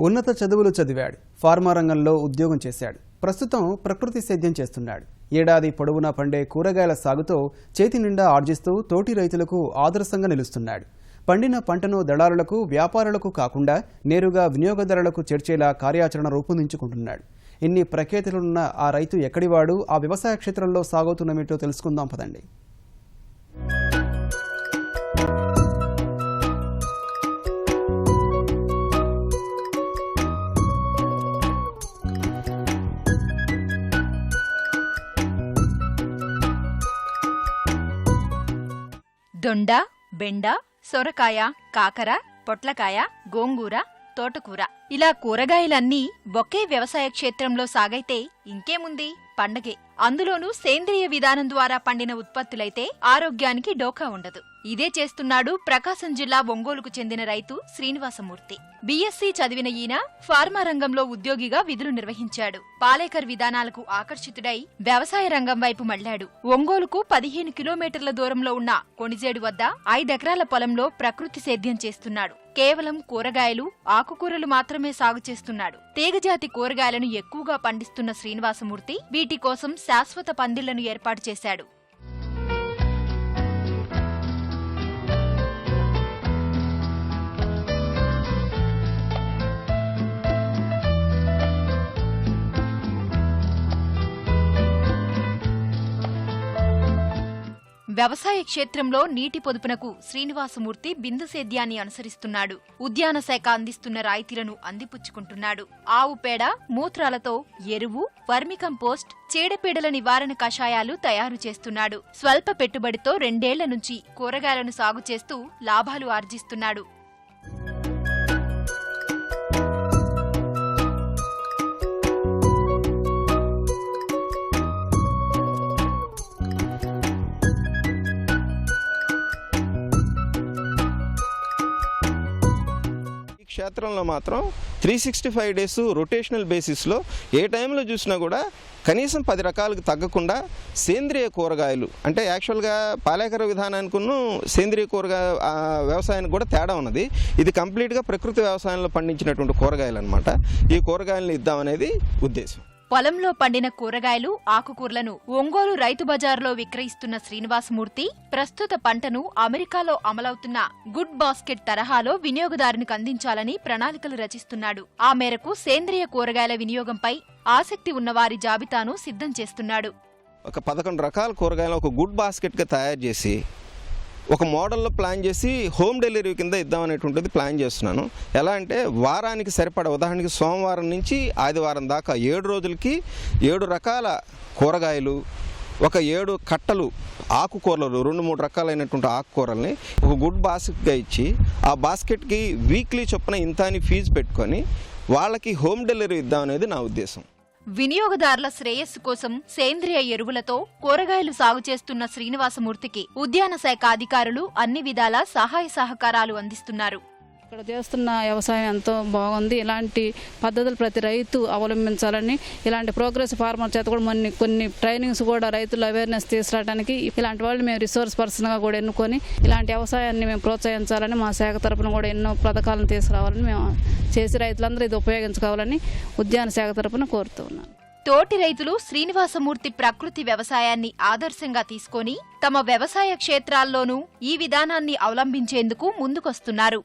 ఉన్నత చదువులు చదివాడు. ఫార్మా రంగంలో ఉద్యోగం చేశాడు. ప్రస్తుతం ప్రకృతి సేద్యం చేస్తున్నాడు. ఏడాది పొడవునా పండే కూరగాయల సాగుతో చేతి నిండా ఆర్జిస్తూ తోటి రైతులకు ఆదర్శంగా నిలుస్తున్నాడు. పండిన పంటను దళారులకు వ్యాపారులకు కాకుండా నేరుగా వినియోగదారులకు చేర్చేలా కార్యాచరణ రూపొందించుకుంటున్నాడు. ఇన్ని ప్రఖ్యాతులున్న ఆ రైతు ఎక్కడివాడు? ఆ వ్యవసాయ క్షేత్రంలో సాగుతున్నమేటో తెలుసుకుందాం పదండి. దొండ బెండ సొరకాయ కాకర పొట్లకాయ గోంగూర తోటకూర. ఇలా కూరగాయలన్నీ ఒకే వ్యవసాయ క్షేత్రంలో సాగైతే ఇంకేముంది? పండగే. అందులోనూ సేంద్రియ విధానం ద్వారా పండిన ఉత్పత్తులైతే ఆరోగ్యానికి డోకా ఉండదు. ఇదే చేస్తున్నాడు ప్రకాశం జిల్లా ఒంగోలుకు చెందిన రైతు శ్రీనివాసమూర్తి. బీఎస్సీ చదివిన ఈయన ఫార్మా రంగంలో ఉద్యోగిగా విధులు నిర్వహించాడు. పాలేకర్ విధానాలకు ఆకర్షితుడై వ్యవసాయ రంగం వైపు మళ్ళాడు. ఒంగోలుకు పదిహేను కిలోమీటర్ల దూరంలో ఉన్న కొణిజేడు వద్ద ఐదెకరాల పొలంలో ప్రకృతి సేద్యం చేస్తున్నాడు. కేవలం కూరగాయలు ఆకుకూరలు మాత్రమే సాగు చేస్తున్నాడు. తీగజాతి కూరగాయలను ఎక్కువగా పండిస్తున్న శ్రీనివాసమూర్తి వీటి కోసం శాశ్వత పందిళ్ళను ఏర్పాటు చేశాడు. వ్యవసాయ క్షేత్రంలో నీటి పొదుపునకు శ్రీనివాసమూర్తి బిందు సేద్యాన్ని అనుసరిస్తున్నాడు. ఉద్యాన శాఖ అందిస్తున్న రాయితీలను అందిపుచ్చుకుంటున్నాడు. ఆవు పేడ మూత్రాలతో ఎరువు వర్మికంపోస్ట్ చీడపీడల నివారణ కషాయాలు తయారు చేస్తున్నాడు. స్వల్ప పెట్టుబడితో రెండేళ్ళ నుంచి కూరగాయలను సాగు చేస్తూ లాభాలు ఆర్జిస్తున్నాడు. క్షేత్రంలో మాత్రం three sixty five days rotational బేసిస్లో ఏ టైంలో చూసినా కూడా కనీసం పది రకాలకు తగ్గకుండా సేంద్రియ కూరగాయలు అంటే యాక్చువల్గా పాలేకర విధానానికిను సేంద్రియ కూరగాయ వ్యవసాయానికి కూడా తేడా ఉన్నది. ఇది కంప్లీట్గా ప్రకృతి వ్యవసాయంలో పండించినటువంటి కూరగాయలు అనమాట ఈ కూరగాయలను ఇద్దామనేది ఉద్దేశం. పొలంలో పండిన కూరగాయలు ఆకుకూరలను ఒంగోలు రైతు బజార్లో విక్రయిస్తున్న శ్రీనివాసమూర్తి ప్రస్తుత పంటను అమెరికాలో అమలవుతున్న గుడ్ బాస్కెట్ తరహాలో వినియోగదారునికి అందించాలని ప్రణాళికలు రచిస్తున్నాడు. ఆ మేరకు సేంద్రియ కూరగాయల వినియోగంపై ఆసక్తి ఉన్నవారి జాబితాను సిద్ధం చేస్తున్నాడు. ఒక పదకొండు రకాల కూరగాయలు ఒక గుడ్ బాస్కెట్గా తయారు చేసి ఒక మోడల్లో ప్లాన్ చేసి హోమ్ డెలివరీ కింద ఇద్దామనేటువంటిది ప్లాన్ చేస్తున్నాను. ఎలా అంటే వారానికి సరిపడ ఉదాహరణకి సోమవారం నుంచి ఆదివారం దాకా ఏడు రోజులకి ఏడు రకాల కూరగాయలు ఒక ఏడు కట్టలు ఆకుకూరలు రెండు మూడు రకాలైనటువంటి ఆకుకూరల్ని ఒక గుడ్ బాస్కెట్గా ఇచ్చి ఆ బాస్కెట్కి వీక్లీ చొప్పున ఇంత అని ఫీజు పెట్టుకొని వాళ్ళకి హోమ్ డెలివరీ ఇద్దామనేది నా ఉద్దేశం. వినియోగదారుల శ్రేయస్సు కోసం సేంద్రియ ఎరువులతో కూరగాయలు సాగు చేస్తున్న శ్రీనివాసమూర్తికి ఉద్యాన శాఖ అధికారులు అన్ని విధాలా సహాయ సహకారాలు అందిస్తున్నారు. ఇక్కడ చేస్తున్న వ్యవసాయం ఎంతో బాగుంది. ఇలాంటి పద్ధతులు ప్రతి రైతు అవలంబించాలని ఇలాంటి ప్రోగ్రెస్ ఫార్మర్ చేత కూడా కొన్ని కొన్ని ట్రైనింగ్స్ కూడా రైతులు అవేర్నెస్ తీసుకురావడానికి ఇలాంటి వాళ్ళు మేము రిసోర్స్ పర్సన్గా కూడా ఎన్నుకొని ఇలాంటి వ్యవసాయాన్ని మేము ప్రోత్సహించాలని మా శాఖ తరపున కూడా ఎన్నో పథకాలను తీసుకురావాలని మేము చేసి రైతులందరూ ఇది ఉపయోగించుకోవాలని ఉద్యాన శాఖ తరపున కోరుతూ ఉన్నాను. తోటి రైతులు శ్రీనివాసమూర్తి ప్రకృతి వ్యవసాయాన్ని ఆదర్శంగా తీసుకొని తమ వ్యవసాయ క్షేత్రాల్లోనూ ఈ విధానాన్ని అవలంబించేందుకు ముందుకొస్తున్నారు.